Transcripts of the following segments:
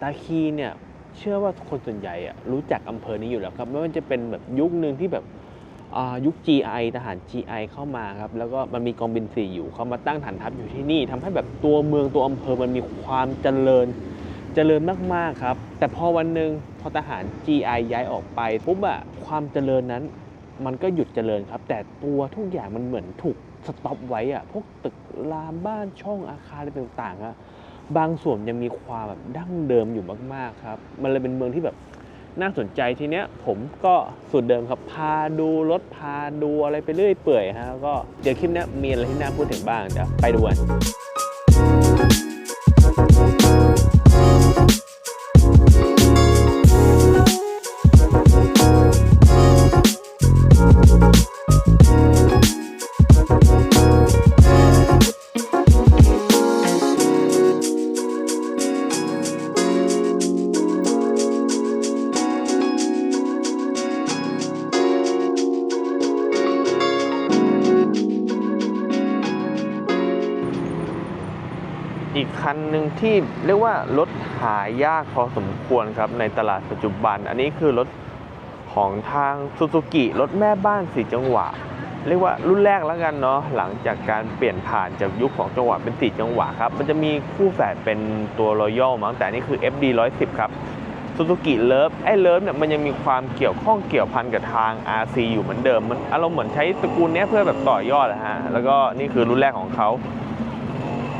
ตาคีเนี่ยเชื่อว่าคนส่วนใหญ่อะรู้จักอำเภอนี้อยู่แล้วครับไม่ว่าจะเป็นแบบยุคหนึ่งที่แบบยุค GI ทหาร GI เข้ามาครับแล้วก็มันมีกองบินสี่อยู่เขามาตั้งฐานทัพอยู่ที่นี่ทำให้แบบตัวเมืองตัวอำเภอมันมีความเจริญเจริญมากๆครับ แต่พอวันหนึ่งพอทหาร GI ย้ายออกไปปุ๊บอะความเจริญนั้น มันก็หยุดเจริญครับ แต่ตัวทุกอย่างมันเหมือนถูกสต็อปไว้อะพวกตึกรามบ้านช่องอาคารอะไรต่างๆอะ บางส่วนยังมีความแบบดั้งเดิมอยู่มากๆครับ มันเลยเป็นเมืองที่แบบน่าสนใจทีเนี้ยผมก็สูตรเดิมครับ พาดูรถพาดูอะไรไปเรื่อยเปื่อยฮะก็เดี๋ยวคลิปนี้มีอะไรที่น่าพูดถึงบ้างเดี๋ยวไปดูกัน ที่เรียกว่ารถหายากพอสมควรครับในตลาดปัจจุบัน อันนี้คือรถของทางซูซูกิรถแม่บ้านสี่จังหวะ เรียกว่ารุ่นแรกแล้วกันเนาะหลังจากการเปลี่ยนผ่านจากยุคของจังหวะเป็นสี่จังหวะครับ มันจะมีคู่แฝดเป็นตัวรอยัลมั้งแต่นี่คือ FD 110 ครับซูซูกิเลิฟไอ้เลิฟเนี่ยมันยังมีความเกี่ยวข้องเกี่ยวพันกับทาง RC อยู่เหมือนเดิม มันอารมณ์เหมือนใช้ตระกูลนี้เพื่อแบบต่อยอดนะฮะแล้วก็นี่คือรุ่นแรกของเขา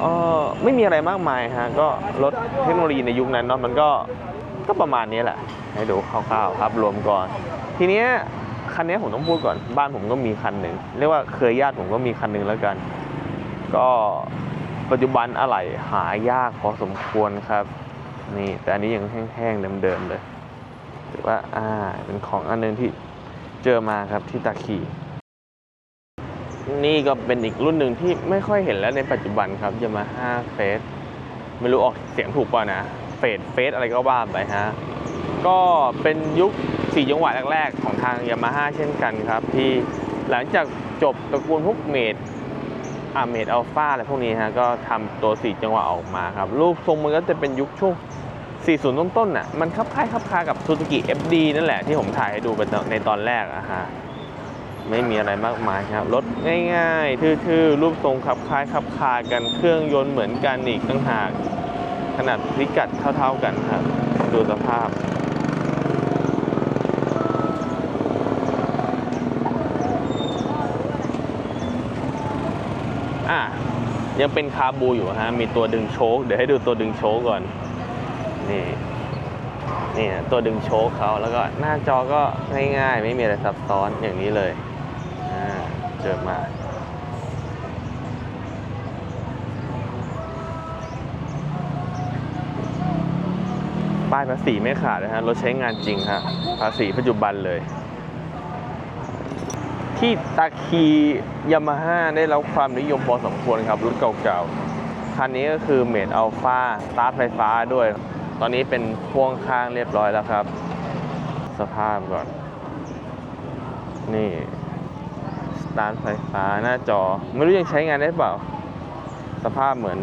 เออไม่มีอะไรมากมายฮะก็รถเทคโนโลยีในยุคนั้นเนาะมันก็ก็ประมาณนี้แหละ ให้ดูคร่าวๆครับรวมก่อน ทีเนี้ยคันนี้ผมต้องพูดก่อนบ้านผมก็มีคันหนึ่งเรียกว่าเคยญาติผมก็มีคันหนึ่งแล้วกัน ก็ปัจจุบันอะไหล่หายากพอสมควรครับ นี่แต่อันนี้ยังแห้งๆเดิมๆเลยถือว่าอ่าเป็นของอันหนึงที่เจอมาครับที่ตาคี นี่ก็เป็นอีกรุ่นหนึ่งที่ไม่ค่อยเห็นแล้วในปัจจุบันครับยามาฮ่าเฟสไม่รู้ออกเสียงถูกป่ะนะเฟสเฟสอะไรก็ว่าไปฮะก็เป็นยุค4จังหวะแรกๆ ของทางยามาฮ่าเช่นกันครับ ที่หลังจากจบตระกูลพวกเมดอาเมดอัลฟาอะไรพวกนี้ฮะก็ทำตัว4จังหวะออกมาครับ รูปทรงมันก็จะเป็นยุคช่วง 40 ต้นๆน่ะมันคล้ายๆคลับคากับ Suzuki FD นั่นแหละที่ผมถ่ายให้ดูไปในตอนแรกอะฮะ ไม่มีอะไรมากมายครับ รถง่ายๆ ทื่อๆ รูปทรงขับคล้ายขับคากัน เครื่องยนต์เหมือนกันอีกต่างหาก ขนาดพิกัดเท่าๆกันครับ ดูสภาพอะยังเป็นคาบูอยู่ฮะ มีตัวดึงโชค เดี๋ยวให้ดูตัวดึงโชคก่อน นี่ นี่ตัวดึงโชคเขาแล้วก็หน้าจอก็ง่ายๆ ไม่มีอะไรซับซ้อนอย่างนี้เลย เจอมาป้ายภาษีไม่ขาดนะฮะรถใช้งานจริงฮะภาษีปัจจุบันเลย ที่ตาคียามาฮ่าได้รับความนิยมพอสมควรครับรุ่นเก่าๆ คันนี้ก็คือเมดอัลฟาสตาร์ทไฟฟ้าด้วย ตอนนี้เป็นพ่วงข้างเรียบร้อยแล้วครับ สภาพก่อน นี่ ตาร์ทไฟฟ้าหน้าจอ ไม่รู้ยังใช้งานได้เปล่า สภาพเหมือน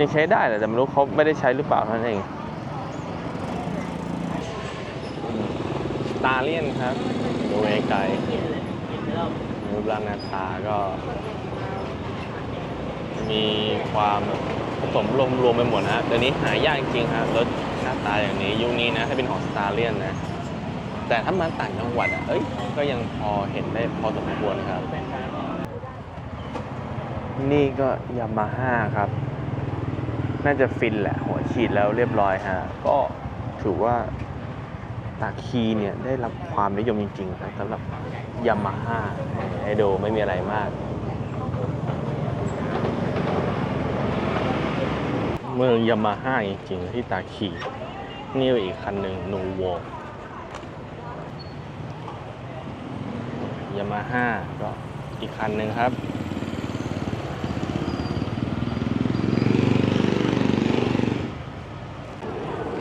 ยังใช้ได้แหละแต่ไม่รู้เขาไม่ได้ใช้หรือเปล่าเท่านั้นเองตาเลียนครับ ดูไกลๆรูปร่างหน้าตาก็ มีความผสมรวมรวมไปหมดนะเดี๋ยวนี้หายากจริงครับรถหน้าตาอย่างนี้ยุคนี้นะถ้าเป็นของสตาเลียนนะแต่ถ้ามาต่างจังหวัดอะเอ้ยก็ยังพอเห็นได้พอสมควรครับ นี่ก็ยามาฮ่าครับ น่าจะฟินแหละ หัวฉีดแล้วเรียบร้อยฮะ ก็ถือว่าตาคีเนี่ยได้รับความนิยมจริงๆครับสำหรับยามาฮ่าไอโดไม่มีอะไรมาก เมืองยามาฮ่าจริงๆ ที่ตาคีนี่อีกคันหนึ่งโนโวยามาฮ่าก็อีกคันหนึ่งครับ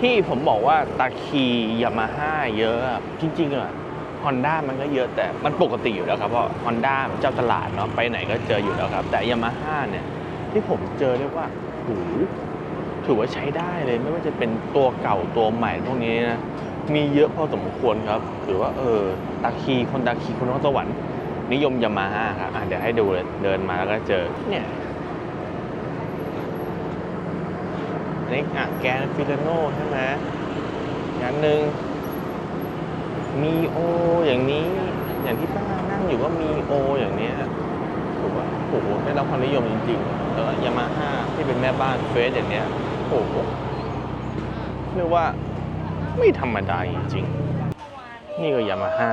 ที่ผมบอกว่าตาคียามาฮ่าเยอะ จริงๆอะฮอนด้ามันก็เยอะแต่มันปกติอยู่แล้วครับเพราะฮอนด้าเจ้าตลาดเนาะไปไหนก็เจออยู่แล้วครับ แต่ยามาฮ่าเนี่ยที่ผมเจอเรียกว่าโหถือว่าใช้ได้เลยไม่ว่าจะเป็นตัวเก่าตัวใหม่พวกนี้นะมีเยอะพอสมควรครับถือว่าเออตาคีคนตาคีคนนครสวรรค์นิยมยามาฮ่าครับอะเดี๋ยวให้ดูเลยเดินมาแล้วก็เจอเนี่ย อันนี้อะแกนฟิลโนใช่ไหมอย่างหนึ่งมีโออย่างนี้อย่างที่ป้านั่งอยู่ก็มีโออย่างเนี้ยถือว่าโอ้โหได้รับความนิยมจริงๆแล้วยามาฮ่าที่เป็นแม่บ้านเฟสอย่างเนี้ยโอ้โหเรียกว่าไม่ธรรมดาจริงๆ นี่ก็ยามาฮ่า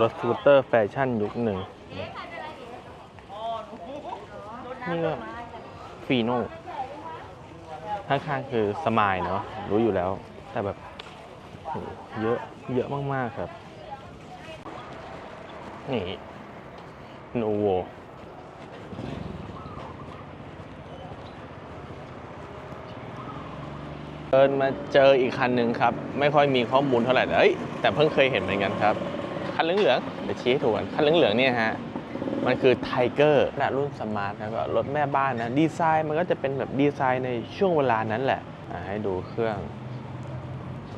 รถสกูตเตอร์แฟชั่นยุคหนึ่งนี่ก็ฟีโน่ ข้างๆคือสมายเนาะรู้อยู่แล้ว แต่แบบเยอะเยอะมากๆครับ นี่โนโวเดินมาเจออีกคันหนึ่งครับ ไม่ค่อยมีข้อมูลเท่าไหร่แต่เอ้ยแต่เพิ่งเคยเห็นเหมือนกันครับ คันเหลืองๆเดี๋ยวชี้ให้ถูกกันคันเหลืองๆเนี่ยฮะ มันคือไทเกอร์นะรุ่นสมาร์ทนะก็รถแม่บ้านนะดีไซน์มันก็จะเป็นแบบดีไซน์ในช่วงเวลานั้นแหละให้ดูเครื่อง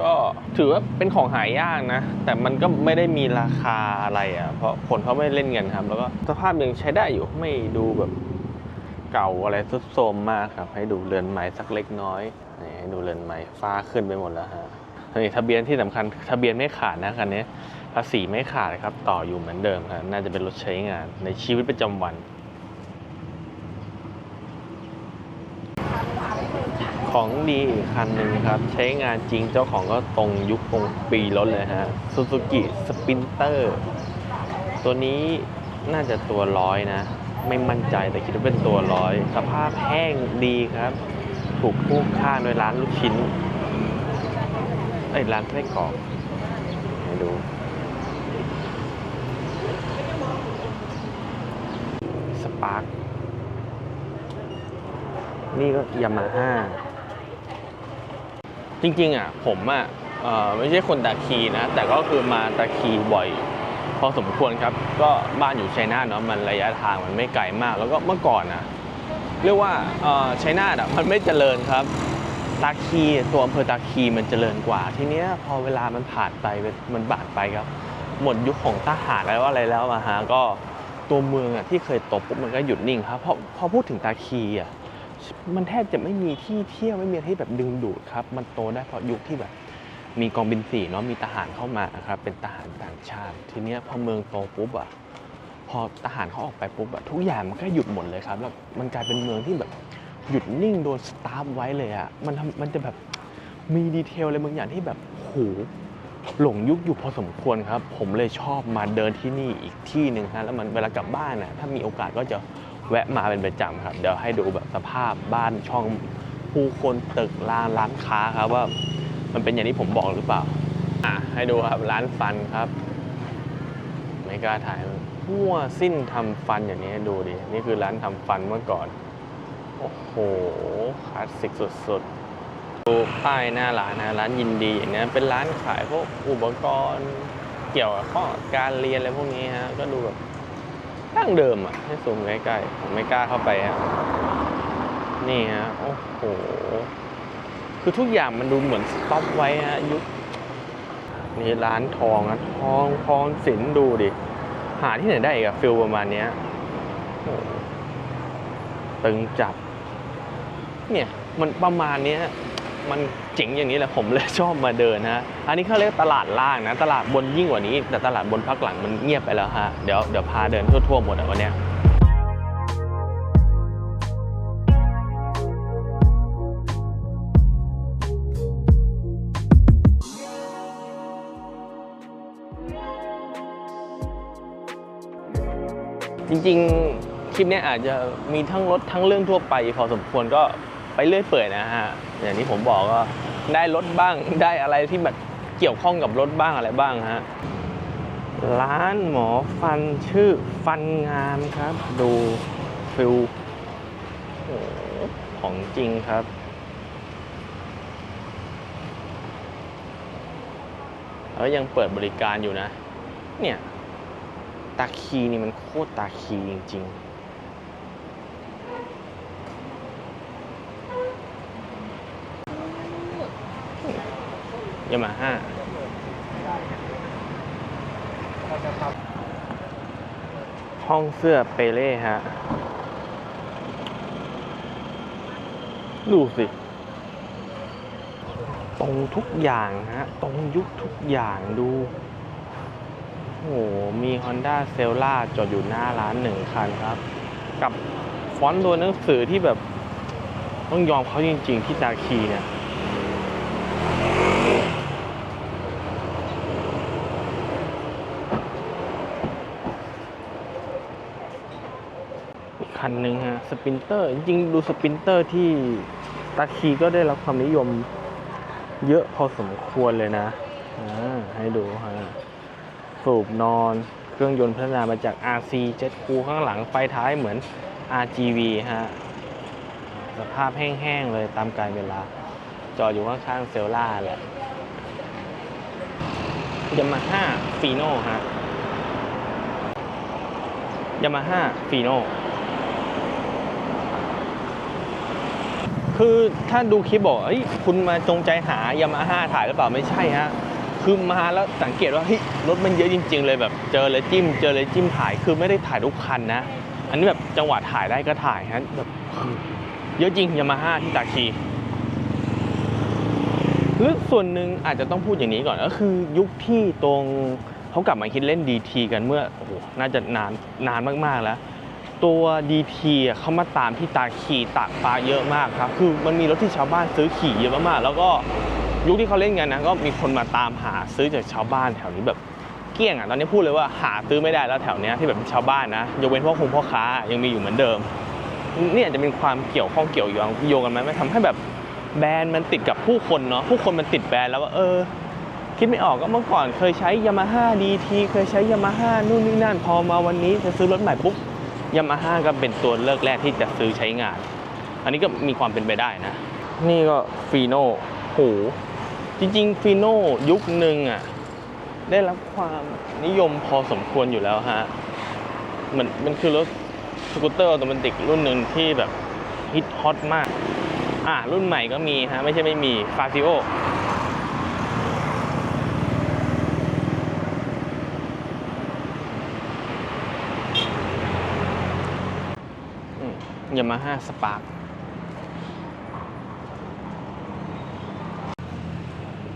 ก็ถือว่าเป็นของหายากนะ แต่มันก็ไม่ได้มีราคาอะไรอะเพราะคนเขาไม่เล่นกันครับ แล้วก็สภาพยังใช้ได้อยู่ไม่ดูแบบเก่าอะไรทรุดโทรมมากครับ ให้ดูเรือนไม้สักเล็กน้อยนี่ให้ดูเรือนไม้ฟ้าขึ้นไปหมดแล้วฮะนี่ทะเบียนที่สำคัญทะเบียนไม่ขาดนะคันนี้ ภาษีไม่ขาดครับ ต่ออยู่เหมือนเดิมครับ น่าจะเป็นรถใช้งานในชีวิตประจำวัน ของดีอีกคันหนึ่งครับ ใช้งานจริงเจ้าของก็ตรงยุคตรงปีรถเลยฮะ Suzuki Sprinter ตัวนี้น่าจะตัวร้อยนะ ไม่มั่นใจแต่คิดว่าเป็นตัวร้อย สภาพแห้งดีครับ ถูกคู่ข้างโดยร้านลูกชิ้นเอ้ร้านไส้กรอกให้ดู สปาร์ค นี่ก็ยามาฮ่าจริงๆอะผมอะออไม่ใช่คนตาคีนะ แต่ก็คือมาตาคีบ่อย พอสมควรครับ ก็บ้านอยู่ชัยนาทเนาะมันระยะทางมันไม่ไกลมาก แล้วก็เมื่อก่อนนะเรียกว่าเอ่อชัยนาทอะมันไม่เจริญครับตาคีตัวอำเภอตาคีมันเจริญกว่า ทีเนี้ยพอเวลามันผ่านไปมันบานไปครับ หมดยุคของทหารแล้วอะไรแล้วมาฮะก็ตัวเมืองอะที่เคยโตปุ๊บมันก็หยุดนิ่งครับพราะพอพูดถึงตาคีอะ มันแทบจะไม่มีที่เที่ยวไม่มีที่แบบดึงดูดครับ มันโตได้เพราะยุคที่แบบมีกองบินสี่เนาะมีทหารเข้ามาครับเป็นทหารต่างชาติ ทีเนี้ยพอเมืองโตปุ๊บอะพอทหารเขาออกไปปุ๊บอะทุกอย่างมันก็หยุดหมดเลยครับแล้วมันกลายเป็นเมืองที่แบบหยุดนิ่งโดนสตาร์ฟไว้เลยอะมันทำมันจะแบบมีดีเทลอะไรบางอย่างที่แบบโหหลงยุคอยู่พอสมควรครับ ผมเลยชอบมาเดินที่นี่อีกที่หนึ่งฮะแล้วมันเวลากลับบ้านนะถ้ามีโอกาสก็จะ แวะมาเป็นประจำครับ เดี๋ยวให้ดูแบบสภาพบ้านช่องผู้คนตึกร้านร้านค้าครับว่ามันเป็นอย่างที่ผมบอกหรือเปล่า อะให้ดูครับร้านฟันครับ ไม่กล้าถ่ายมั่วสิ้นทำฟันอย่างนี้ดูดิ นี่คือร้านทำฟันเมื่อก่อน โอ้โหคลาสสิกสุดๆ ดูป้ายหน้าร้านนะร้านยินดีอย่างนี้เป็นร้านขายพวกอุปกรณ์เกี่ยวกับข้อการเรียนอะไรพวกนี้ฮะ ก็ดูแบบ ตั้งเดิมอะให้ซูมใกล้ๆผมไม่กล้าเข้าไปฮะนี่ฮะโอ้โหคือทุกอย่างมันดูเหมือนสต็อปไว้ฮะยุคนี่ร้านทองนะทองทองสินดูดิ หาที่ไหนได้อีกอะฟิลประมาณเนี้ยตึงจับ เนี่ย มันประมาณเนี้ย มันเจ๋งอย่างนี้แหละผมเลยชอบมาเดินฮะอันนี้เขาเรียกตลาดล่างนะ ตลาดบนยิ่งกว่านี้ แต่ตลาดบนพักหลังมันเงียบไปแล้วฮะเดี๋ยวเดี๋ยวพาเดินทั่วๆหมดอะวันเนี้ยจริงๆ คลิปนี้อาจจะมีทั้งรถทั้งเรื่องทั่วไปพอสมควรก็ไปเรื่อยเปื่อยนะฮะ อย่างที่ผมบอกก็ได้รถบ้างได้อะไรที่แบบเกี่ยวข้องกับรถบ้างอะไรบ้างฮะร้านหมอฟันชื่อฟันงามครับ ดูฟิลของจริงครับแล้วยังเปิดบริการอยู่นะ เนี่ย ตาคีนี่มันโคตรตาคีจริง ๆ ยามาฮ่าห้องเสื้อเปเล่ฮะ ดูสิ ตรงทุกอย่างฮะ ตรงยุคทุกอย่างดู โอ้โห มี Honda c e l l a จอดอยู่หน้าร้านหนึ่งคันครับ กับฟอนต์ตัวหนังสือที่แบบ ต้องยอมเขาจริง ๆ ที่ตาคีเนี่ย คันหนึ่งฮะสปินเตอร์จริงดูสปินเตอร์ที่ตาคีก็ได้รับความนิยมเยอะพอสมควรเลยนะให้ดูฮะสูบนอนเครื่องยนต์พัฒนามาจาก RC เจ็ตคูข้างหลังไฟท้ายเหมือน RGV ฮะสภาพแห้งๆเลยตามกาลเวลา จอดอยู่ข้างๆเซลล่าแหละยามาฮ่าฟีโน่ฮะยามาฮ่าฟีโน่ คือถ้าดูคลิปบอกเอ้ยคุณมาจงใจหายามาฮ่าถ่ายหรือเปล่าไม่ใช่ฮะคือมาแล้วสังเกตว่าเฮ้ยรถมันเยอะจริง ๆ เลยแบบเจอเลยจิ้ม เจอเลยจิ้มถ่ายคือไม่ได้ถ่ายทุกคันนะ อันนี้แบบจังหวะถ่ายได้ก็ถ่ายฮะแบบเยอะจริงยามาฮ่าที่ตาคีหรือส่วนหนึ่งอาจจะต้องพูดอย่างนี้ก่อนก็คือยุคที่ตรงเขากลับมาคิดเล่น DT กันเมื่อโอ้โหน่าจะนานนานมากๆแล้ว ตัว DT อะเขามาตามที่ตาคีตากฟ้าเยอะมากครับ คือมันมีรถที่ชาวบ้านซื้อขี่เยอะมากๆ แล้วก็ยุคที่เขาเล่นกันนะก็มีคนมาตามหาซื้อจากชาวบ้านแถวนี้แบบเกลี้ยงอะตอนนี้พูดเลยว่าหาซื้อไม่ได้แล้วแถวเนี้ยที่แบบชาวบ้านนะยกเว้นพ่อคงพ่อค้ายังมีอยู่เหมือนเดิมนี่อาจจะเป็นความเกี่ยวข้องเกี่ยวโยงโยงกันไหมไม่ทำให้แบบแบรนด์มันติดกับผู้คนเนาะผู้คนมันติดแบรนด์แล้วว่าเออ คิดไม่ออกก็เมื่อก่อนเคยใช้ยามาฮ่าดีทีเคยใช้ยามาฮ่านู่นนี่นั่นพอมาวันนี้จะซื้อรถใหม่ปุ๊บ ยามาฮ่าก็เป็นตัวเลือกแรกที่จะซื้อใช้งาน อันนี้ก็มีความเป็นไปได้นะ นี่ก็ฟีโน่โหจริงๆฟีโน่ยุคหนึ่งอะได้รับความนิยมพอสมควรอยู่แล้วฮะมันมันคือรถสกูตเตอร์ออโตเมติกรุ่นหนึ่งที่แบบฮิตฮอตมาก อะรุ่นใหม่ก็มีฮะ ไม่ใช่ไม่มีฟาซิโอ ยามาฮ่าสปาร์ค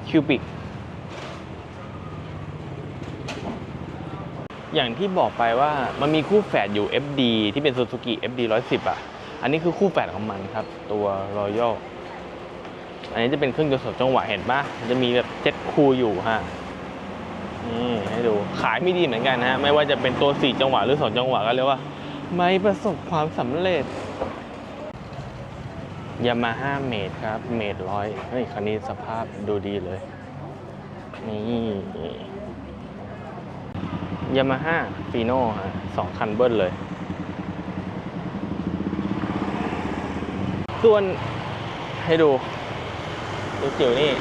คิวบิกอย่างที่บอกไปว่ามันมีคู่แฝดอยู่ FD ที่เป็น Suzuki FD 110 อะ อันนี้คือคู่แฝดของมันครับ ตัว Royal อันนี้จะเป็นเครื่องยนต์สองจังหวะเห็นปะจะมีแบบเจ็ตคูลอยู่ฮะนี่ให้ดูขายไม่ดีเหมือนกันนะฮะ ไม่ว่าจะเป็นตัว 4 จังหวะหรือ 2 จังหวะก็เรียกว่า ไม่ประสบความสำเร็จ ยามาฮ่าเมดครับ เมดร้อยเฮ้ยคันนี้สภาพดูดีเลย นี่ยามาฮ่าฟีโน่ฮะสองคันเบิ้ลเลย ส่วนให้ดูดูจิ๋วนี่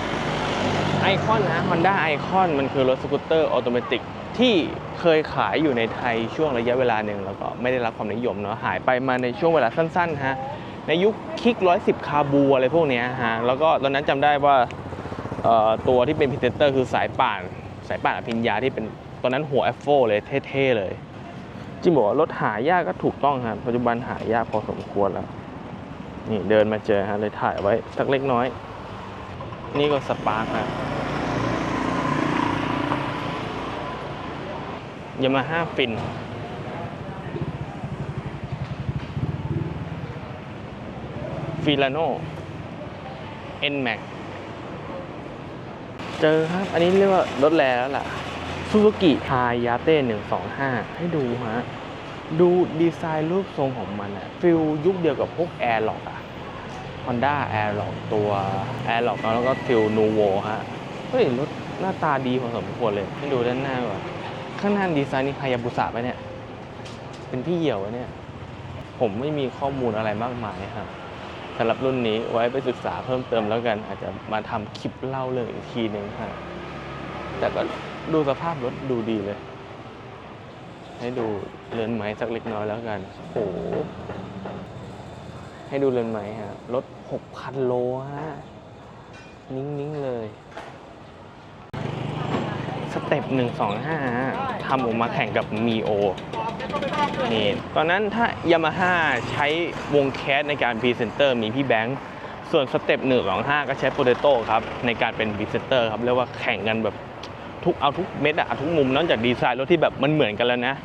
ไอคอนนะ Honda ไอคอนมันคือรถสกูตเตอร์ออโตเมติกที่เคยขายอยู่ในไทยช่วงระยะเวลาหนึ่งแล้วก็ไม่ได้รับความนิยมเนาะหายไปมาในช่วงเวลาสั้นๆฮะ ในยุคคิก 110 คาบูอะไรพวกนี้ฮะ แล้วก็ตอนนั้นจำได้ว่าตัวที่เป็นพรีเซนเตอร์คือสายป่าน สายป่านอภิญญาที่เป็นตอนนั้นหัว F4 เลยเท่ๆเลย จิงบอกว่ารถหายากก็ถูกต้องครับปัจจุบันหายากพอสมควรแล้ว นี่เดินมาเจอฮะเลยถ่ายไว้สักเล็กน้อย นี่ก็สปาร์คครับยามาฮ่าฟิน ฟิลาโน N Max เจอครับ อันนี้เรียกว่ารถแรแล้วล่ะซูซูกิไฮยาเต้125ให้ดูฮะ ดูดีไซน์รูปทรงของมันอะฟิลยุคเดียวกับพวก Air l o c k อะ Honda Air l o c k ตัว Air l o c k แล้วก็ฟิลนูโวฮะ เฮ้ย รถหน้าตาดีพอสมควรเลย ให้ดูด้านหน้าก่อนข้างหน้าดีไซน์นี่พายาบุสะไปเนี่ย เป็นพี่เหี่ยววะเนี่ย ผมไม่มีข้อมูลอะไรมากมายครับ สำหรับรุ่นนี้ไว้ไปศึกษาเพิ่มเติมแล้วกัน อาจจะมาทำคลิปเล่าเรื่องอีกทีหนึ่งฮะแต่ก็ดูสภาพรถดูดีเลย ให้ดูเรือนไม้สักเล็กน้อยแล้วกันโอ้โหให้ดูเรือนไม้ฮะรถ6,000โลฮะ นิ่ง ๆ เลย สเต็ปหนึ่งสองห้าทำออกมาแข่งกับมีโอนี่ตอนนั้นถ้ายามาฮ่าใช้วงแคสในการพรีเซนเตอร์มีพี่แบงค์ส่วนสเต็ปหนึ่งสองห้าก็ใช้โปเตโต้ครับ ในการเป็นพรีเซนเตอร์ครับ เรียกว่าแข่งกันแบบทุกเอาทุกเม็ดอะทุกมุมนอกจากดีไซน์รถที่แบบมันเหมือนกันแล้วนะ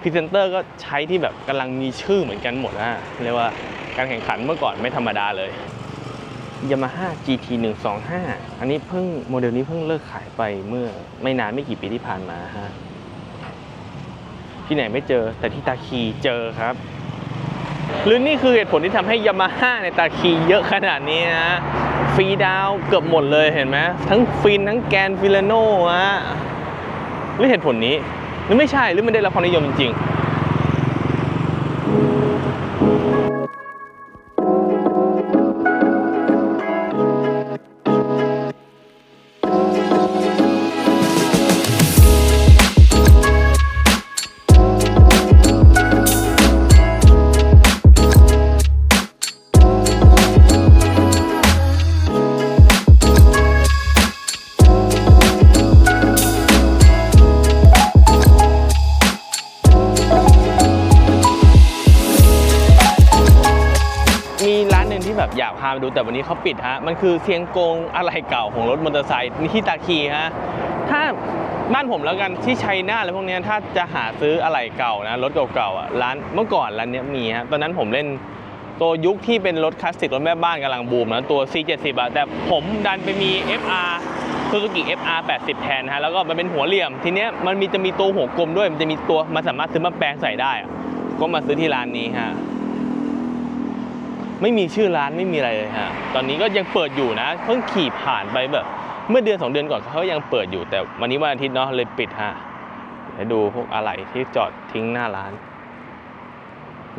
พรีเซนเตอร์ก็ใช้ที่แบบกำลังมีชื่อเหมือนกันหมดนะเรียกว่าการแข่งขันเมื่อก่อนไม่ธรรมดาเลย Yamaha GT 125 อันนี้เพิ่งโมเดลนี้เพิ่งเลิกขายไปเมื่อไม่นานไม่กี่ปีที่ผ่านมาฮะ ที่ไหนไม่เจอแต่ที่ตาคีเจอครับ หรือนี่คือเหตุผลที่ทำให้ยามาฮ่าในตาคีเยอะขนาดนี้นะ ฟรีดาวเกือบหมดเลยเห็นไหมทั้งฟินทั้งแกนฟิลโน่ฮะหรือเหตุผลนี้ หรือไม่ใช่หรือมันได้รับความนิยมจริงๆ แต่วันนี้เขาปิดฮะ มันคือเซียงกงอะไรเก่าของรถมอเตอร์ไซค์ที่ตาคีฮะ ถ้าบ้านผมแล้วกันที่ชัยนาทอะไรพวกเนี้ยถ้าจะหาซื้ออะไรเก่านะรถเก่าๆอะร้านเมื่อก่อนร้านนี้มีฮะตอนนั้นผมเล่นตัวยุคที่เป็นรถคลาสสิกรถแม่บ้านกำลังบูมนะตัว C70 อะแต่ผมดันไปมี FR Suzuki FR 80 แทนฮะแล้วก็มันเป็นหัวเหลี่ยม ทีเนี้ยมันมีจะมีตัวหัวกลมด้วย มันจะมีตัวมันสามารถซื้อมาแปลงใส่ได้อะก็มาซื้อที่ร้านนี้ฮะ ไม่มีชื่อร้านไม่มีอะไรเลยฮะตอนนี้ก็ยังเปิดอยู่นะ เพิ่งขี่ผ่านไปแบบ เมื่อเดือนสองเดือนก่อนเขายังเปิดอยู่ แต่วันนี้วันอาทิตย์เนาะเลยปิดฮะเดี๋ยวดูพวกอะไหล่ที่จอดทิ้งหน้าร้าน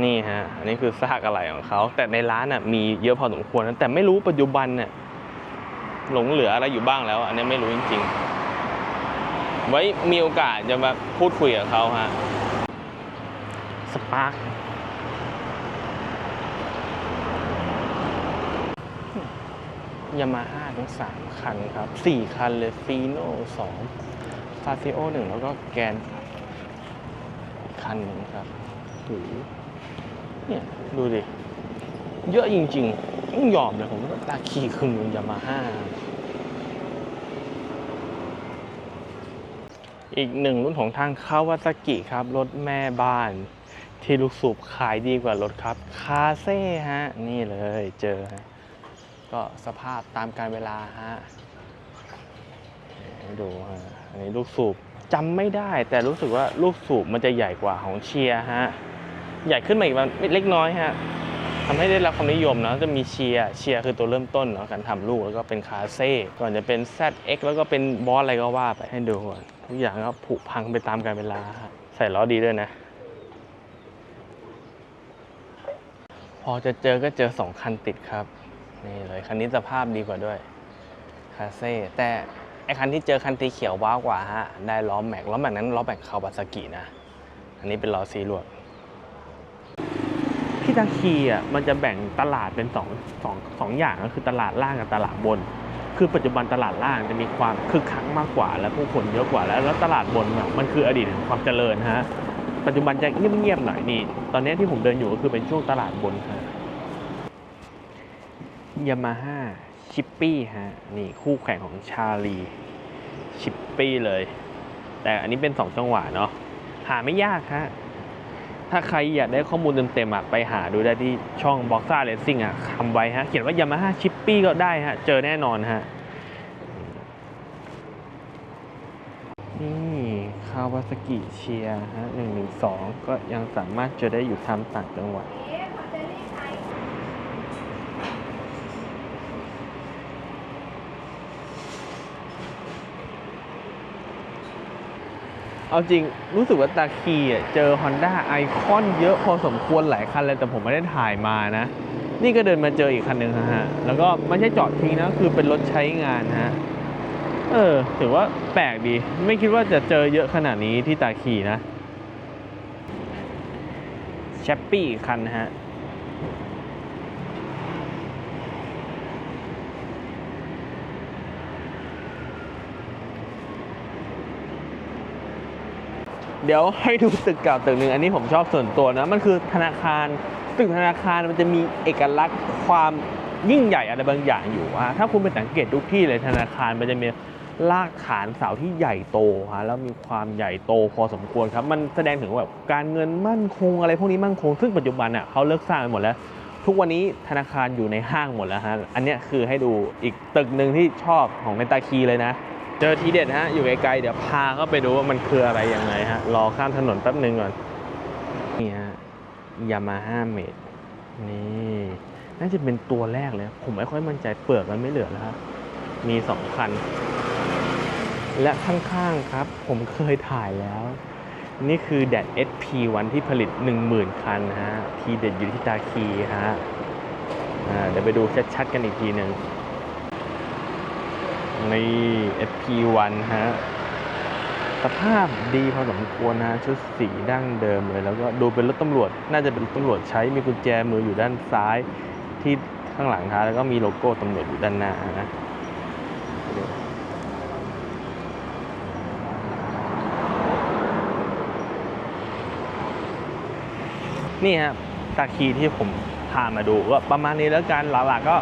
นี่ฮะอันนี้คือซากอะไหล่ของเขาแต่ในร้านอะมีเยอะพอสมควรนะแต่ไม่รู้ปัจจุบันเนี่ยหลงเหลืออะไรอยู่บ้างแล้ว อันนี้ไม่รู้จริง ๆ ไว้มีโอกาสจะมาพูดคุยกับเขาฮะสปาร์ค ยามาฮ่าทั้งสามคันครับสี่คันเลยฟีโน่สองฟาซิโอหนึ่งแล้วก็แกนอีกคันหนึ่งครับโอ้โหเนี่ยดูดิ เยอะจริงๆต้องยอมเลยผมว่าตาขี่คือมือยามาฮ่าอีกหนึ่งรุ่นของทางคาวาซากิครับ รถแม่บ้าน ที่ลูกสูบขายดีกว่ารถครับ คาเซ่ฮะ นี่เลยเจอฮะ ก็สภาพตามการเวลาฮะให้ดูฮะอันนี้ลูกสูบจำไม่ได้ แต่รู้สึกว่าลูกสูบมันจะใหญ่กว่าของเชียร์ฮะใหญ่ขึ้นมาอีกมาณเล็กน้อยฮะทำให้ได้รับความนิยมเนอะจะมีเชียร์เชียร์คือตัวเริ่มต้นเนาะการทำลูกแล้วก็เป็นคาเซ่ก่อนจะเป็น ZX แล้วก็เป็นบอสอะไรก็ว่าไปให้ดูก่อนทุกอย่างก็ผุพังไปตามกาลเวลาฮะใส่ล้อดีด้วยนะ พอจะเจอก็เจอสองคันติดครับ นี่เลยคันนี้สภาพดีกว่าด้วยคาเซ่แต่ไอคันที่เจอคันสีเขียวว้าวกว่าฮะได้ล้อแม็กล้อแม็กนั้นล้อแม็กคาวาซากินะ อันนี้เป็นล้อซีลวดที่ตาคีอะมันจะแบ่งตลาดเป็นสองสองสองอย่างก็คือตลาดล่างกับตลาดบน คือปัจจุบันตลาดล่างจะมีความคึกคักมากกว่า และผู้คนเยอะกว่าแล้วแล้วตลาดบนมันคืออดีตแห่งความเจริญฮะปัจจุบันจะเงียบๆหน่อยนี่ตอนนี้ที่ผมเดินอยู่ก็คือเป็นช่วงตลาดบนฮะ ยามาฮ่าชิปปี้ฮะ นี่คู่แข่งของชาลีชิปปี้เลย แต่อันนี้เป็น 2 จังหวะเนาะหาไม่ยากฮะ ถ้าใครอยากได้ข้อมูลเต็มๆอะไปหาดูได้ที่ช่อง Boxa Racing อะทำไว้ฮะ เขียนว่ายามาฮ่าชิปปี้ก็ได้ฮะ เจอแน่นอนฮะ นี่คาวาซากิเชียฮะหนึ่งหนึ่งสองก็ยังสามารถเจอได้อยู่ทำต่างจังหวัด เอาจริงรู้สึกว่าตาคีอ่เจอ Honda ไอคอนเยอะพอสมควรหลายคันเลยแต่ผมไม่ได้ถ่ายมานะ นี่ก็เดินมาเจออีกคันหนึ่งฮะ แล้วก็ไม่ใช่จอดทิ้งนะคือเป็นรถใช้งานฮะ เออ ถือว่าแปลกดี ไม่คิดว่าจะเจอเยอะขนาดนี้ที่ตาคีนะแชปปี้คันฮะ เดี๋ยวให้ดูตึกเก่าตึกหนึ่งอันนี้ผมชอบส่วนตัวนะ มันคือธนาคาร ตึกธนาคารมันจะมีเอกลักษณ์ความยิ่งใหญ่อะไรบางอย่างอยู่ว่าถ้าคุณไปสังเกตทุกที่เลยธนาคารมันจะมีรากฐานเสาที่ใหญ่โตฮะแล้วมีความใหญ่โตพอสมควรครับ มันแสดงถึงแบบการเงินมั่นคงอะไรพวกนี้มั่นคง ซึ่งปัจจุบันอะเขาเลิกสร้างไปหมดแล้ว ทุกวันนี้ธนาคารอยู่ในห้างหมดแล้วฮะอันนี้คือให้ดูอีกตึกหนึ่งที่ชอบของในตาคีเลยนะ เจอทีเด็ดฮะ อยู่ไกลๆเดี๋ยวพาก็ไปดูว่ามันคืออะไรยังไงฮะ รอข้ามถนนแป๊บหนึ่งก่อน นี่ฮะยามาฮ่าเมดนี่น่าจะเป็นตัวแรกเลย ผมไม่ค่อยมั่นใจเปลือกมันไม่เหลือแล้วครับ มีสองคัน และข้างๆครับ ผมเคยถ่ายแล้ว นี่คือแดด SP วันที่ผลิต 10,000 คันฮะ ทีเด็ดอยู่ที่ตาคีฮะเดี๋ยวไปดูชัดๆกันอีกทีหนึ่ง นี่ SP1 ฮะ สภาพดีพอสมควรนะชุดสีดั้งเดิมเลย แล้วก็ดูเป็นรถตำรวจ น่าจะเป็นรถตำรวจใช้มีกุญแจมืออยู่ด้านซ้ายที่ข้างหลังท้ายแล้วก็มีโลโก้ตำรวจอยู่ด้านหน้านะนี่ครับตาคีที่ผมพามาดูก็ประมาณนี้แล้วกันหลักๆก็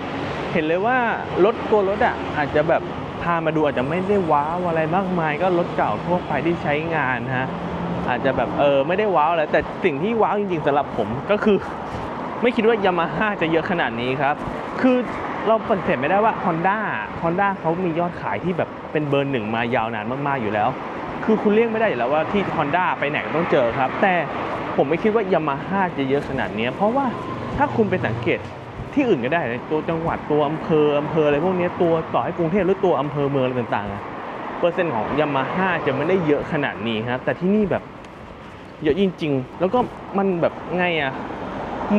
เห็นเลยว่ารถตัวรถอะอาจจะแบบ พามาดูอาจจะไม่ได้ว้าวอะไรมากมาย ก็รถเก่าทั่วไปที่ใช้งานฮะอาจจะแบบเออไม่ได้ว้าวอะไรแต่สิ่งที่ว้าวจริงๆสำหรับผมก็คือ ไม่คิดว่ายามาฮ่าจะเยอะขนาดนี้ครับ คือเราปฏิเสธไม่ได้ว่า Honda Honda เขามียอดขายที่แบบเป็นเบอร์หนึ่งมายาวนานมากๆอยู่แล้ว คือคุณเลี่ยงไม่ได้อยู่แล้วว่าที่ Honda ไปไหนก็ต้องเจอครับ แต่ผมไม่คิดว่ายามาฮ่าจะเยอะขนาดนี้ เพราะว่าถ้าคุณไปสังเกต ที่อื่นก็ได้ตัวจังหวัดตัวอำเภออำเภออะไรพวกนี้ตัวต่อให้กรุงเทพหรือตัวอำเภอเมืองอะไรต่างๆเปอร์เซ็นต์ของยามาฮ่าจะไม่ได้เยอะขนาดนี้ครับแต่ที่นี่แบบเยอะจริง ๆ แล้วก็มันแบบไงอะ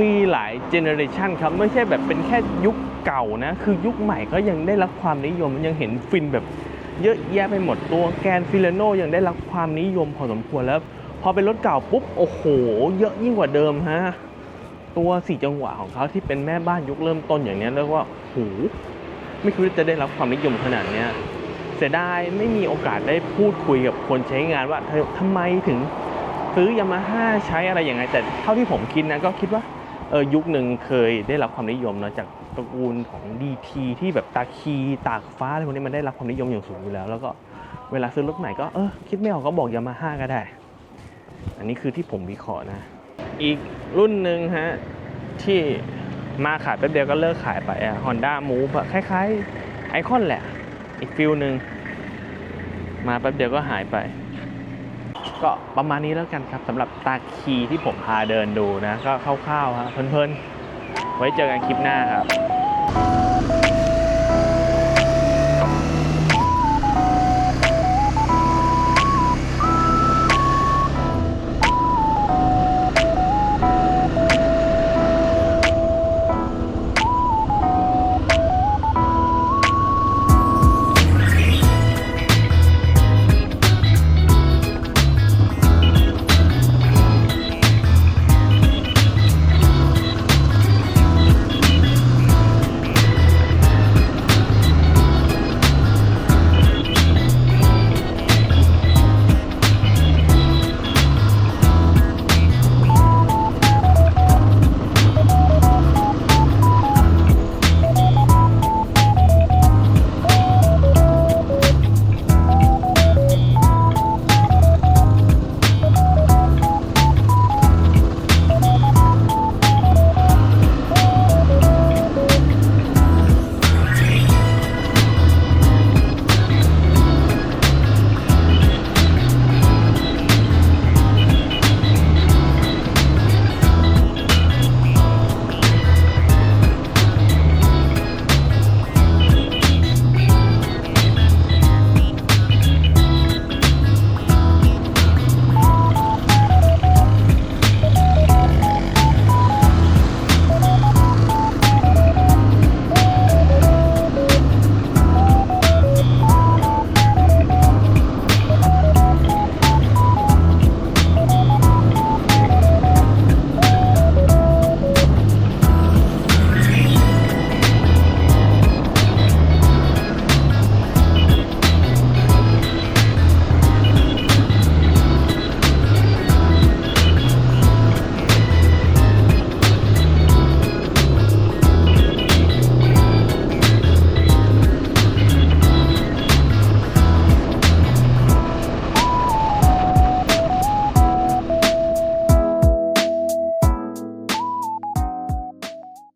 มีหลายเจเนอเรชันครับไม่ใช่แบบเป็นแค่ยุคเก่านะ คือยุคใหม่ก็ยังได้รับความนิยมยังเห็นฟินแบบเยอะแยะไปหมดตัวแกนฟิลโนยังได้รับความนิยมพอสมควรแล้ว พอเป็นรถเก่าปุ๊บ โอ้โห เยอะยิ่งกว่าเดิมฮะ ตัวสี่จังหวะของเขาที่เป็นแม่บ้านยุคเริ่มต้นอย่างนี้เรียกว่าโหไม่คิดว่าจะได้รับความนิยมขนาดนี้เสียดายไม่มีโอกาสได้พูดคุยกับคนใช้งานว่าเธอทำไมถึงซื้อยามาฮ่าใช้อะไรอย่างไงแต่เท่าที่ผมคิดนะก็คิดว่าเออยุคหนึ่งเคยได้รับความนิยมเนอะจากตระกูลของ DT ที่แบบตาคีตากฟ้าอะไรพวกนี้มันได้รับความนิยมอย่างสูงอยู่แล้ว แล้วก็เวลาซื้อรถใหม่ก็เออคิดไม่ออกก็บอกยามาฮ่าก็ได้ อันนี้คือที่ผมวิเคราะห์นะ อีกรุ่นหนึ่งฮะ ที่มาขายแป๊บเดียวก็เลิกขายไปอะฮอนด้ามูฟคล้ายๆไอคอนแหละ อีกฟิลหนึ่งมาแป๊บเดียวก็หายไป ก็ประมาณนี้แล้วกันครับสำหรับตาคีที่ผมพาเดินดูนะ ก็คร่าวๆฮะเพลินๆ ไว้เจอกันคลิปหน้าครับ